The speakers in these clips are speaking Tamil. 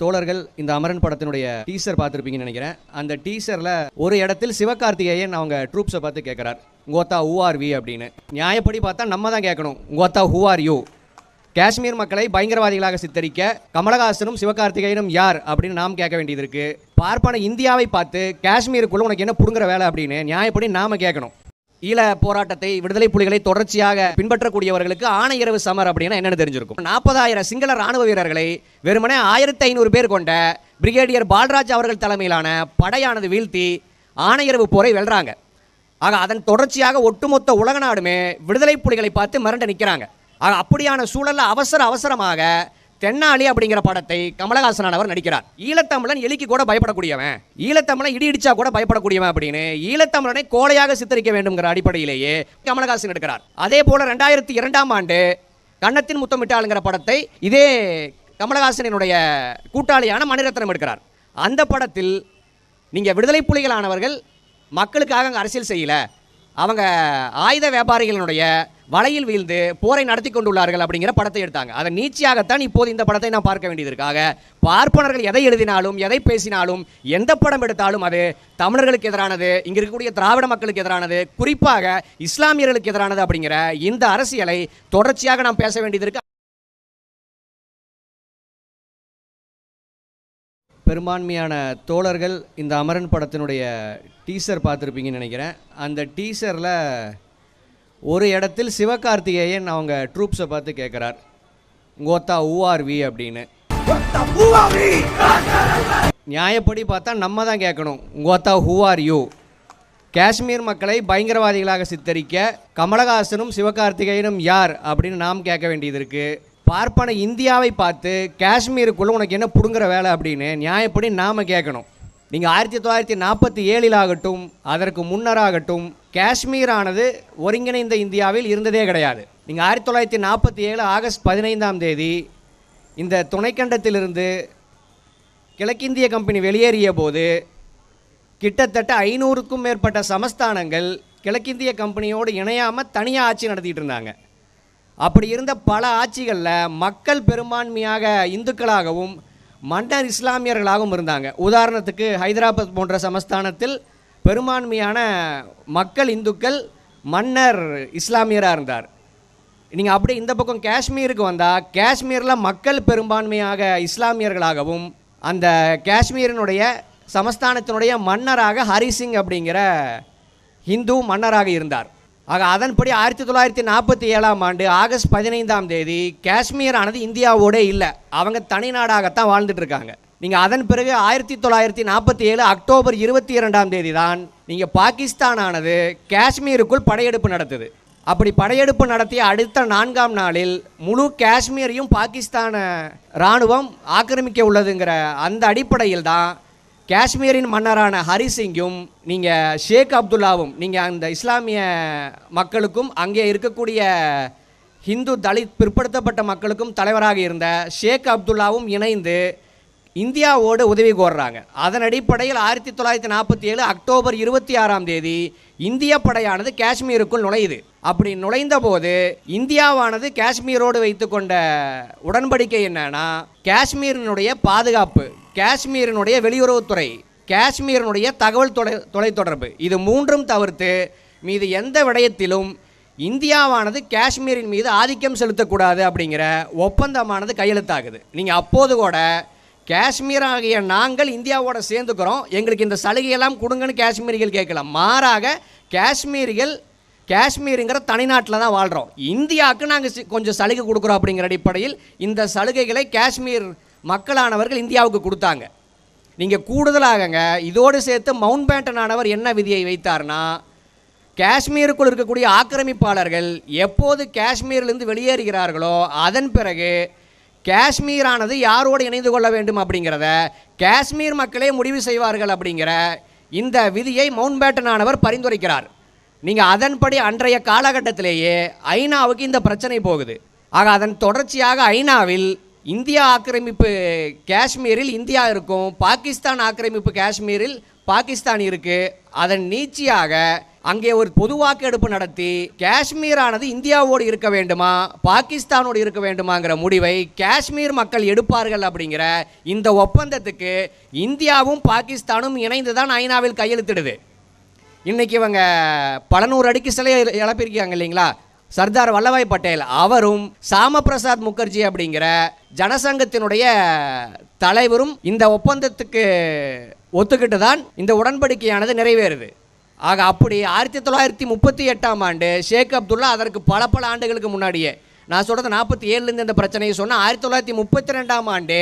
தோழர்கள் இந்த அமரன் படத்தினுடைய டீசர் பார்த்துருப்பீங்கன்னு நினைக்கிறேன். அந்த டீசரில் ஒரு இடத்தில் சிவகார்த்திகேயன் அவங்க ட்ரூப்ஸை பார்த்து கேட்குறார். கோத்தா ஹூஆர் வி அப்படின்னு. நியாயப்படி பார்த்தா நம்ம தான் கேட்கணும். கோத்தா ஹூஆர் யூ காஷ்மீர் மக்களை பயங்கரவாதிகளாக சித்தரிக்க கமலஹாசனும் சிவகார்த்திகேயனும் யார் அப்படின்னு நாம் கேட்க வேண்டியது இருக்கு. பார்ப்பான இந்தியாவை பார்த்து காஷ்மீருக்குள்ள உனக்கு என்ன புடுங்குற வேலை? அப்படின்னு நியாயப்படி நாம கேட்கணும். ஈழ போராட்டத்தை விடுதலை புலிகளை தொடர்ச்சியாக பின்பற்றக்கூடியவர்களுக்கு ஆணையரவு சமர் அப்படின்னா என்னென்னு தெரிஞ்சிருக்கும். நாற்பதாயிரம் சிங்கள ராணுவ வீரர்களை வெறுமனே ஆயிரத்தி ஐநூறு பேர் கொண்ட பிரிகேடியர் பால்ராஜ் அவர்கள் தலைமையிலான படையானது வீழ்த்தி ஆணையரவு போரை வெல்றாங்க. ஆக அதன் தொடர்ச்சியாக ஒட்டுமொத்த உலக நாடுமே விடுதலை புலிகளை பார்த்து மிரண்டு நிற்கிறாங்க ஆக அப்படியான சூழலில் அவசர அவசரமாக தென்னாலி அப்படிங்கிற படத்தை கமலஹாசன் அவர் நடிக்கிறார். ஈழத்தமிழன் எலிக்கு கூட பயப்படக்கூடியவன். ஈழத்தமிழன் இடி இடிச்சா கூட பயப்படக்கூடியவன் அப்படின்னு ஈழத்தமிழனை கோலையாக சித்தரிக்க வேண்டும்ங்கிற அடிப்படையிலேயே கமலஹாசன் எடுக்கிறார். அதே போல ரெண்டாயிரத்தி இரண்டாம் ஆண்டு கன்னத்தின் முத்தமிட்டாளுங்கிற படத்தை இதே கமலஹாசனினுடைய கூட்டாளியான மணிரத்னம் எடுக்கிறார். அந்த படத்தில் நீங்கள் விடுதலை புலிகளானவர்கள் மக்களுக்காக அங்கே அரசியல் செய்யலை. அவங்க ஆயுத வியாபாரிகளினுடைய வலையில் வீழ்ந்து போரை நடத்தி கொண்டுள்ளார்கள் அப்படிங்கிற படத்தை எடுத்தாங்க. அதை நீச்சியாகத்தான் இப்போது இந்த படத்தை நான் பார்க்க வேண்டியதற்காக பார்ப்பனர்கள் எதை எழுதினாலும் எதை பேசினாலும் எந்த படம் எடுத்தாலும் அது தமிழர்களுக்கு எதிரானது இங்கே இருக்கக்கூடிய திராவிட மக்களுக்கு எதிரானது குறிப்பாக இஸ்லாமியர்களுக்கு எதிரானது அப்படிங்கிற இந்த அரசியலை தொடர்ச்சியாக நாம் பேச வேண்டியது பெரும்பான்மையான தோழர்கள் இந்த அமரன் படத்தினுடைய டீசர் பார்த்துருப்பீங்கன்னு நினைக்கிறேன். அந்த டீசரில் ஒரு இடத்தில் சிவகார்த்திகேயன் அவங்க ட்ரூப்ஸை பார்த்து கேட்குறார் கோத்தா ஊஆர் வி அப்படின்னு. நியாயப்படி பார்த்தா நம்ம தான் கேட்கணும் கோத்தா ஹூ ஆர் யூ. காஷ்மீர் மக்களை பயங்கரவாதிகளாக சித்தரிக்க கமலஹாசனும் சிவகார்த்திகேயனும் யார் அப்படின்னு நாம் கேட்க வேண்டியது இருக்கு. பார்ப்பன இந்தியாவை பார்த்து காஷ்மீருக்குள்ள உனக்கு என்ன புடுங்குற வேலை அப்படின்னு நியாயப்படி நாம கேட்கணும் நீங்கள் ஆயிரத்தி தொள்ளாயிரத்தி நாற்பத்தி ஏழில் ஆகட்டும் அதற்கு முன்னராகட்டும் காஷ்மீரானது ஒருங்கிணைந்த இந்தியாவில் இருந்ததே கிடையாது. நீங்கள் ஆயிரத்தி தொள்ளாயிரத்தி நாற்பத்தி ஏழு ஆகஸ்ட் பதினைந்தாம் தேதி இந்த துணைக்கண்டத்திலிருந்து கிழக்கிந்திய கம்பெனி வெளியேறிய போது கிட்டத்தட்ட ஐநூறுக்கும் மேற்பட்ட சமஸ்தானங்கள் கிழக்கிந்திய கம்பெனியோடு இணையாமல் தனியாக ஆட்சி நடத்திட்டு இருந்தாங்க. அப்படி இருந்த பல ஆட்சிகளில் மக்கள் பெரும்பான்மையாக இந்துக்களாகவும் மன்னர் இஸ்லாமியர்களாகவும் இருந்தாங்க. உதாரணத்துக்கு ஹைதராபாத் போன்ற சமஸ்தானத்தில் பெரும்பான்மையான மக்கள் இந்துக்கள் மன்னர் இஸ்லாமியராக இருந்தார். நீங்கள் அப்படி இந்த பக்கம் காஷ்மீருக்கு வந்தால் காஷ்மீரில் மக்கள் பெரும்பான்மையாக இஸ்லாமியர்களாகவும் அந்த காஷ்மீரினுடைய சமஸ்தானத்தினுடைய மன்னராக ஹரிசிங் அப்படிங்கிற ஹிந்து மன்னராக இருந்தார். ஆக அதன்படி ஆயிரத்தி தொள்ளாயிரத்தி நாற்பத்தி ஏழாம் ஆண்டு ஆகஸ்ட் பதினைந்தாம் தேதி காஷ்மீர் ஆனது இந்தியாவோட இல்லை. அவங்க தனி நாடாகத்தான் வாழ்ந்துட்டு இருக்காங்க நீங்கள் அதன் பிறகு ஆயிரத்தி தொள்ளாயிரத்தி நாற்பத்தி ஏழு அக்டோபர் இருபத்தி இரண்டாம் தேதி தான் நீங்கள் பாகிஸ்தான் ஆனது காஷ்மீருக்குள் படையெடுப்பு நடத்துது. அப்படி படையெடுப்பு நடத்திய அடுத்த நான்காம் நாளில் முழு காஷ்மீரையும் பாகிஸ்தான இராணுவம் ஆக்கிரமிக்க உள்ளதுங்கிற அந்த அடிப்படையில் தான் காஷ்மீரின் மன்னரான ஹரிசிங்கும் நீங்கள் ஷேக் அப்துல்லாவும் நீங்கள் அந்த இஸ்லாமிய மக்களுக்கும் அங்கே இருக்கக்கூடிய ஹிந்து தலித் பிற்படுத்தப்பட்ட மக்களுக்கும் தலைவராக இருந்த ஷேக் அப்துல்லாவும் இணைந்து இந்தியாவோடு உதவி கோர்றாங்க. அதன் அடிப்படையில் ஆயிரத்தி தொள்ளாயிரத்தி நாற்பத்தி ஏழு அக்டோபர் இருபத்தி ஆறாம் தேதி இந்திய படையானது காஷ்மீருக்குள் நுழையுது. அப்படி நுழைந்த போது இந்தியாவானது காஷ்மீரோடு வைத்துக்கொண்ட உடன்படிக்கை என்னன்னா காஷ்மீரினுடைய பாதுகாப்பு காஷ்மீரினுடைய வெளியுறவுத்துறை காஷ்மீரினுடைய தகவல் தொலை தொலைத்தொடர்பு இது மூன்றும் தவிர்த்து மீது எந்த விடயத்திலும் இந்தியாவானது காஷ்மீரின் மீது ஆதிக்கம் செலுத்தக்கூடாது அப்படிங்கிற ஒப்பந்தமானது கையெழுத்தாகுது. நீங்கள் அப்போது கூட காஷ்மீர் ஆகிய நாங்கள் இந்தியாவோட சேர்ந்துக்கிறோம். எங்களுக்கு இந்த சலுகையெல்லாம் கொடுங்கன்னு காஷ்மீரிகள் கேட்கலாம். மாறாக காஷ்மீரிகள் காஷ்மீருங்கிற தனிநாட்டில் தான் வாழ்கிறோம் இந்தியாவுக்கு நாங்கள் கொஞ்சம் சலுகை கொடுக்குறோம் அப்படிங்கிற அடிப்படையில் இந்த சலுகைகளை காஷ்மீர் மக்களானவர்கள் இந்தியாவுக்கு கொடுத்தாங்க. நீங்கள் கூடுதலாகங்க இதோடு சேர்த்து மவுண்ட் பேட்டன் ஆனவர் என்ன விதியை வைத்தார்னா காஷ்மீருக்குள் இருக்கக்கூடிய ஆக்கிரமிப்பாளர்கள் எப்போது காஷ்மீரிலிருந்து வெளியேறுகிறார்களோ அதன் பிறகு காஷ்மீரானது யாரோடு இணைந்து கொள்ள வேண்டும் அப்படிங்கிறத காஷ்மீர் மக்களே முடிவு செய்வார்கள் அப்படிங்கிற இந்த விதியை மவுண்ட் பேட்டனானவர் பரிந்துரைக்கிறார். நீங்கள் அதன்படி அன்றைய காலகட்டத்திலேயே ஐநாவுக்கு இந்த பிரச்சனை போகுது. ஆக அதன் தொடர்ச்சியாக ஐநாவில் இந்தியா ஆக்கிரமிப்பு காஷ்மீரில் இந்தியா இருக்கும் பாகிஸ்தான் ஆக்கிரமிப்பு காஷ்மீரில் பாகிஸ்தான் இருக்குது அதன் நீச்சியாக அங்கே ஒரு பொது வாக்கெடுப்பு நடத்தி காஷ்மீரானது இந்தியாவோடு இருக்க வேண்டுமா பாகிஸ்தானோடு இருக்க வேண்டுமாங்கிற முடிவை காஷ்மீர் மக்கள் எடுப்பார்கள் அப்படிங்கிற இந்த ஒப்பந்தத்துக்கு இந்தியாவும் பாகிஸ்தானும் இணைந்து தான் ஐநாவில் கையெழுத்திடுது. இன்னைக்கு இவங்க பல நூறு அடிக்கு சிலை இழப்பிருக்காங்க இல்லைங்களா? சர்தார் வல்லபாய் பட்டேல் அவரும் சாமபிரசாத் முகர்ஜி அப்படிங்கிற ஜனசங்கத்தினுடைய தலைவரும் இந்த ஒப்பந்தத்துக்கு ஒத்துக்கிட்டு தான் இந்த உடன்படிக்கையானது நிறைவேறுது. ஆக அப்படி ஆயிரத்தி தொள்ளாயிரத்தி முப்பத்தி எட்டாம் ஆண்டு ஷேக் அப்துல்லா அதற்கு பல பல ஆண்டுகளுக்கு முன்னாடியே நான் சொல்கிறது நாற்பத்தி ஏழுலேருந்து இந்த பிரச்சனையை சொன்னால் ஆயிரத்தி தொள்ளாயிரத்தி முப்பத்தி ரெண்டாம் ஆண்டு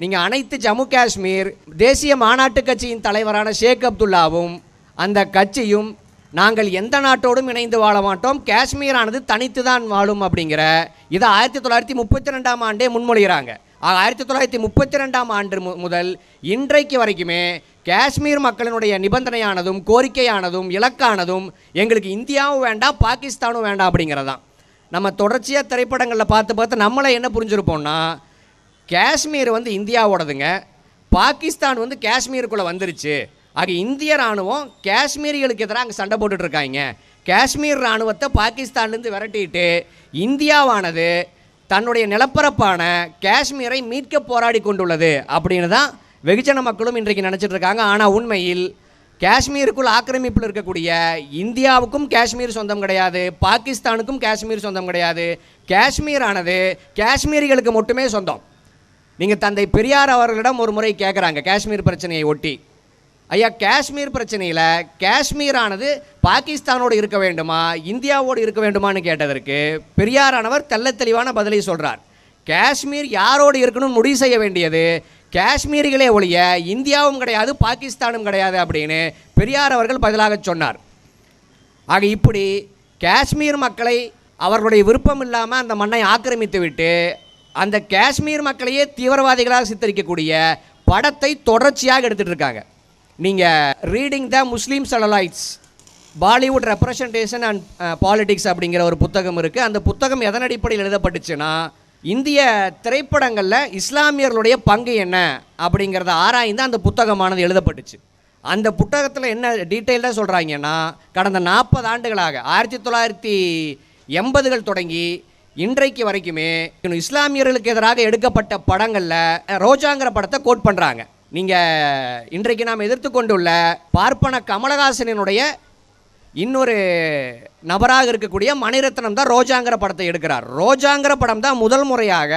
நீங்கள் அனைத்து ஜம்மு காஷ்மீர் தேசிய மாநாட்டு கட்சியின் தலைவரான ஷேக் அப்துல்லாவும் அந்த கட்சியும் நாங்கள் எந்த நாட்டோடும் இணைந்து வாழ மாட்டோம் காஷ்மீரானது தனித்து தான் வாழும் அப்படிங்கிற இதை ஆயிரத்தி தொள்ளாயிரத்தி முப்பத்தி ரெண்டாம் ஆண்டே முன்மொழிகிறாங்க. ஆக ஆயிரத்தி தொள்ளாயிரத்தி முப்பத்தி ரெண்டாம் ஆண்டு மு- முதல் இன்றைக்கு வரைக்குமே காஷ்மீர் மக்களினுடைய நிபந்தனையானதும் கோரிக்கையானதும் இலக்கானதும் எங்களுக்கு இந்தியாவும் வேண்டாம் பாகிஸ்தானும் வேண்டாம் அப்படிங்கிறதான் நம்ம தொடர்ச்சியாக திரைப்படங்களில் பார்த்து பார்த்து நம்மளை என்ன புரிஞ்சுருப்போம்னா காஷ்மீர் வந்து இந்தியாவோடதுங்க பாகிஸ்தான் வந்து காஷ்மீருக்குள்ளே வந்துருச்சு. ஆக இந்திய ராணுவம் காஷ்மீரிகளுக்கு எதிராக அங்கே சண்டை போட்டுட்டு இருக்காங்க காஷ்மீர் ராணுவத்தை பாகிஸ்தான்லேருந்து விரட்டிட்டு இந்தியாவானது தன்னுடைய நிலப்பரப்பான காஷ்மீரை மீட்க போராடி கொண்டுள்ளது அப்படின்னு தான் வெகுஜன மக்களும் இன்றைக்கு நினச்சிட்டு இருக்காங்க ஆனால் உண்மையில் காஷ்மீருக்குள் ஆக்கிரமிப்பில் இருக்கக்கூடிய இந்தியாவுக்கும் காஷ்மீர் சொந்தம் கிடையாது. பாகிஸ்தானுக்கும் காஷ்மீர் சொந்தம் கிடையாது. காஷ்மீரானது காஷ்மீரிகளுக்கு மட்டுமே சொந்தம். நீங்கள் தந்தை பெரியார் அவர்களிடம் ஒரு முறை கேட்குறாங்க காஷ்மீர் பிரச்சனையை ஒட்டி. ஐயா காஷ்மீர் பிரச்சனையில் காஷ்மீரானது பாகிஸ்தானோடு இருக்க வேண்டுமா? இந்தியாவோடு இருக்க வேண்டுமான்னு கேட்டதற்கு பெரியாரானவர் தெள்ள தெளிவான பதிலை சொல்கிறார் காஷ்மீர் யாரோடு இருக்கணும்னு முடிவு செய்ய வேண்டியது காஷ்மீரிகளே ஒழிய இந்தியாவும் கிடையாது பாகிஸ்தானும் கிடையாது அப்படின்னு பெரியார் அவர்கள் பதிலாக சொன்னார். ஆக இப்படி காஷ்மீர் மக்களை அவர்களுடைய விருப்பம் இல்லாமல் அந்த மண்ணை ஆக்கிரமித்து விட்டு அந்த காஷ்மீர் மக்களையே தீவிரவாதிகளாக சித்தரிக்கக்கூடிய படத்தை தொடர்ச்சியாக எடுத்துகிட்டு இருக்காங்க. நீங்கள் reading the Muslim celluloids Bollywood representation and politics அப்படிங்கிற ஒரு புத்தகம் இருக்குது அந்த புத்தகம் எதன் அடிப்படையில் எழுதப்பட்டுச்சுன்னா இந்திய திரைப்படங்களில் இஸ்லாமியர்களுடைய பங்கு என்ன அப்படிங்கிறத ஆராய்ந்து அந்த புத்தகமானது எழுதப்பட்டுச்சு. அந்த புத்தகத்தில் என்ன டீட்டெயில்டாக சொல்கிறாங்கன்னா கடந்த நாற்பது ஆண்டுகளாக ஆயிரத்தி தொள்ளாயிரத்தி எண்பதுகள் தொடங்கி இன்றைக்கு வரைக்குமே இன்னும் இஸ்லாமியர்களுக்கு எதிராக எடுக்கப்பட்ட படங்களில் ரோஜாங்கிற படத்தை கோட் பண்ணுறாங்க நீங்கள் இன்றைக்கு நாம் எதிர்த்து கொண்டுள்ள பார்ப்பன கமலஹாசனினுடைய இன்னொரு நபராக இருக்கக்கூடிய மணிரத்னம் தான் ரோஜாங்கிற படத்தை எடுக்கிறார். ரோஜாங்கிற படம் தான் முதல் முறையாக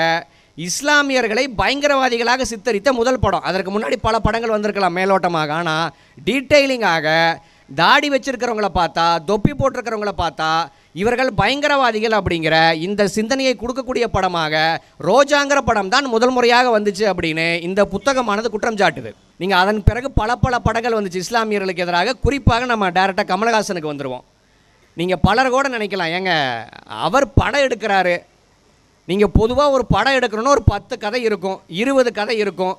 இஸ்லாமியர்களை பயங்கரவாதிகளாக சித்தரித்த முதல் படம். அதற்கு முன்னாடி பல படங்கள் வந்திருக்கலாம் மேலோட்டமாக. ஆனால் டீட்டெயிலிங்காக தாடி வச்சிருக்கிறவங்கள பார்த்தா தொப்பி போட்டிருக்கிறவங்கள பார்த்தா இவர்கள் பயங்கரவாதிகள் அப்படிங்கிற இந்த சிந்தனையை கொடுக்கக்கூடிய படமாக ரோஜாங்கிற படம் தான் முதல் முறையாக வந்துச்சு அப்படின்னு இந்த புத்தகமானது குற்றம் சாட்டுது. நீங்கள் அதன் பிறகு பல பல படங்கள் வந்துச்சு. இஸ்லாமியர்களுக்கு எதிராக குறிப்பாக நம்ம டைரெக்டாக கமலஹாசனுக்கு வந்துடுவோம் நீங்கள் பலர் கூட நினைக்கலாம். ஏங்க அவர் படம் எடுக்கிறாரு. நீங்கள் பொதுவாக ஒரு படம் எடுக்கணும்னா ஒரு பத்து கதை இருக்கும் இருபது கதை இருக்கும்.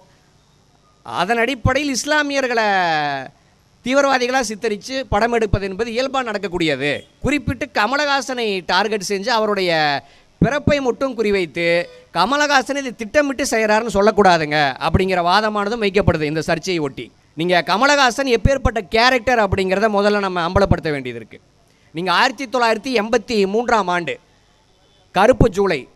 அதன் அடிப்படையில் இஸ்லாமியர்களை தீவிரவாதிகளாக சித்தரித்து படம் எடுப்பது என்பது இயல்பாக நடக்கக்கூடியது. குறிப்பிட்டு கமலஹாசனை டார்கெட் செஞ்சு அவருடைய பிறப்பை மட்டும் குறிவைத்து கமலஹாசன் இது திட்டமிட்டு செய்கிறாருன்னு சொல்லக்கூடாதுங்க அப்படிங்கிற வாதமானதும் வைக்கப்படுது இந்த சர்ச்சையை ஒட்டி. நீங்கள் கமலஹாசன் எப்பேற்பட்ட கேரக்டர் அப்படிங்கிறத முதல்ல நம்ம அம்பலப்படுத்த வேண்டியது இருக்குது நீங்கள் ஆயிரத்தி தொள்ளாயிரத்தி எண்பத்தி மூன்றாம் ஆண்டு கருப்பு ஜூலை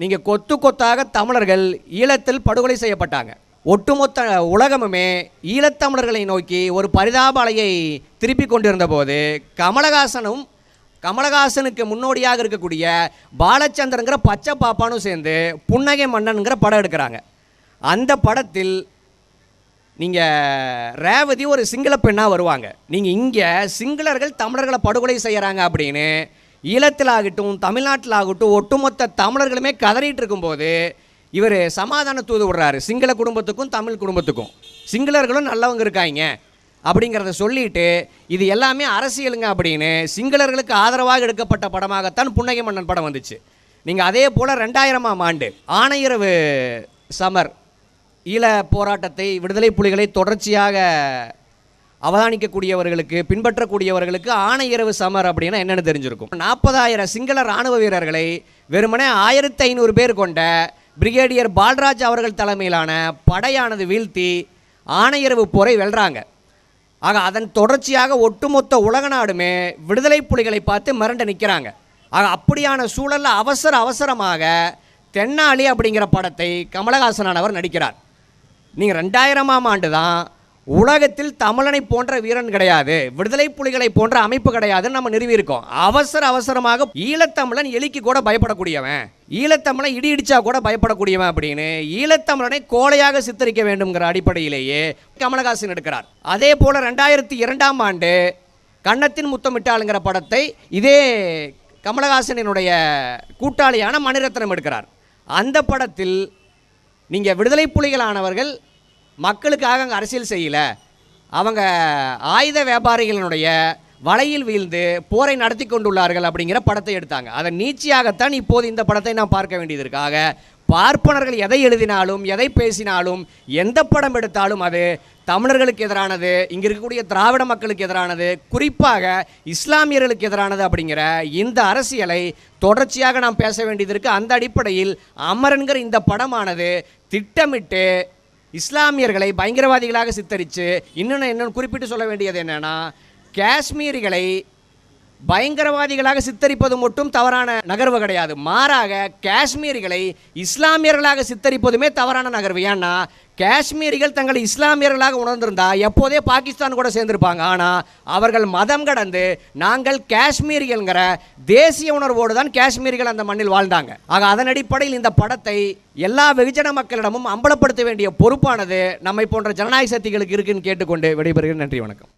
நீங்கள் கொத்து கொத்தாக தமிழர்கள் ஈழத்தில் படுகொலை செய்யப்பட்டாங்க. ஒட்டுமொத்த உலகமுமே ஈழத்தமிழர்களை நோக்கி ஒரு பரிதாப அலையை திருப்பி கொண்டிருந்த போது கமலஹாசனும் கமலஹாசனுக்கு முன்னோடியாக இருக்கக்கூடிய பாலச்சந்திரங்கிற பச்சை பாப்பானும் சேர்ந்து புன்னகை மன்னனுங்கிற படம் எடுக்கிறாங்க. அந்த படத்தில் நீங்கள் ரேவதி ஒரு சிங்கள பெண்ணாக வருவாங்க. நீங்கள் இங்கே சிங்களர்கள் தமிழர்களை படுகொலை செய்கிறாங்க அப்படின்னு ஈழத்தில் ஆகட்டும் தமிழ்நாட்டில் ஆகட்டும் ஒட்டுமொத்த தமிழர்களுமே கதறிட்டு இருக்கும்போது இவர் சமாதான தூது விடுறாரு. சிங்கள குடும்பத்துக்கும் தமிழ் குடும்பத்துக்கும். சிங்களர்களும் நல்லவங்க இருக்காங்க. அப்படிங்கிறத சொல்லிட்டு இது எல்லாமே அரசியலுங்க அப்படின்னு சிங்களர்களுக்கு ஆதரவாக எடுக்கப்பட்ட படமாகத்தான் புன்னகை மன்னன் படம் வந்துச்சு. நீங்கள் அதே போல் ரெண்டாயிரமாம் ஆண்டு ஆணையரவு சமர் ஈழ போராட்டத்தை விடுதலை புலிகளை தொடர்ச்சியாக அவதானிக்கக்கூடியவர்களுக்கு பின்பற்றக்கூடியவர்களுக்கு ஆணையரவு சமர் அப்படின்னா என்னென்னு தெரிஞ்சிருக்கும். நாற்பதாயிரம் சிங்கள இராணுவ வீரர்களை வெறுமனே ஆயிரத்தி ஐநூறு பேர் கொண்ட பிரிகேடியர் பால்ராஜ் அவர்கள் தலைமையிலான படையானது வீழ்த்தி ஆணையரவு போரை வெல்றாங்க. ஆக அதன் தொடர்ச்சியாக ஒட்டுமொத்த உலக நாடுமே விடுதலை புலிகளை பார்த்து மிரண்டு நிற்கிறாங்க. ஆக அப்படியான சூழலில் அவசர அவசரமாக தென்னாலி அப்படிங்கிற படத்தை கமலஹாசனானவர் நடிக்கிறார். நீங்கள் ரெண்டாயிரமாம் ஆண்டு தான் உலகத்தில் தமிழனை போன்ற வீரன் கிடையாது. விடுதலை புலிகளை போன்ற அமைப்பு கிடையாதுன்னு நம்ம நிறுவியிருக்கோம். அவசர அவசரமாக ஈழத்தமிழன் எலிக்கு கூட பயப்படக்கூடியவன். ஈழத்தமிழன் இடி இடிச்சா கூட பயப்படக்கூடியவன் அப்படின்னு ஈழத்தமிழனை கோழையாக சித்தரிக்க வேண்டும்ங்கிற அடிப்படையிலேயே கமலஹாசன் எடுக்கிறார். அதே போல ரெண்டாயிரத்தி இரண்டாம் ஆண்டு கன்னத்தின் முத்தமிட்டாளுங்கிற படத்தை இதே கமலஹாசனினுடைய கூட்டாளியான மணிரத்னம் எடுக்கிறார். அந்த படத்தில் நீங்கள் விடுதலை புலிகளானவர்கள் மக்களுக்காக அங்கே அரசியல் செய்யலை. அவங்க ஆயுத வியாபாரிகளினுடைய வலையில் வீழ்ந்து போரை நடத்தி கொண்டுள்ளார்கள் அப்படிங்கிற படத்தை எடுத்தாங்க. அதை நீச்சியாகத்தான் இப்போது இந்த படத்தை நாம் பார்க்க வேண்டியது இருக்காக பார்ப்பனர்கள் எதை எழுதினாலும் எதை பேசினாலும் எந்த படம் எடுத்தாலும் அது தமிழர்களுக்கு எதிரானது இங்கே இருக்கக்கூடிய திராவிட மக்களுக்கு எதிரானது குறிப்பாக இஸ்லாமியர்களுக்கு எதிரானது அப்படிங்கிற இந்த அரசியலை தொடர்ச்சியாக நாம் பேச வேண்டியது இருக்குது அந்த அடிப்படையில் அமரன்கிற இந்த படமானது திட்டமிட்டு இஸ்லாமியர்களை பயங்கரவாதிகளாக சித்தரித்து இன்னொன்று இன்னொன்று குறிப்பிட்டு சொல்ல வேண்டியது என்னென்னா காஷ்மீரிகளை பயங்கரவாதிகளாக சித்தரிப்பது மட்டும் தவறான நகர்வு கிடையாது. மாறாக காஷ்மீரிகளை இஸ்லாமியர்களாக சித்தரிப்பதுமே தவறான நகர்வு. ஏன்னா காஷ்மீரிகள் தங்களை இஸ்லாமியர்களாக உணர்ந்திருந்தா எப்போதே பாகிஸ்தான் கூட சேர்ந்திருப்பாங்க. ஆனால் அவர்கள் மதம் கடந்து நாங்கள் காஷ்மீரிகள்ங்கிற தேசிய உணர்வோடு தான் காஷ்மீரிகள் அந்த மண்ணில் வாழ்ந்தாங்க. ஆக அதன் அடிப்படையில் இந்த படத்தை எல்லா வெகுஜன மக்களிடமும் அம்பலப்படுத்த வேண்டிய பொறுப்பானது நம்மை போன்ற ஜனநாயக சக்திகளுக்கு இருக்குன்னு கேட்டுக்கொண்டு விடைபெறுகிறேன். நன்றி வணக்கம்.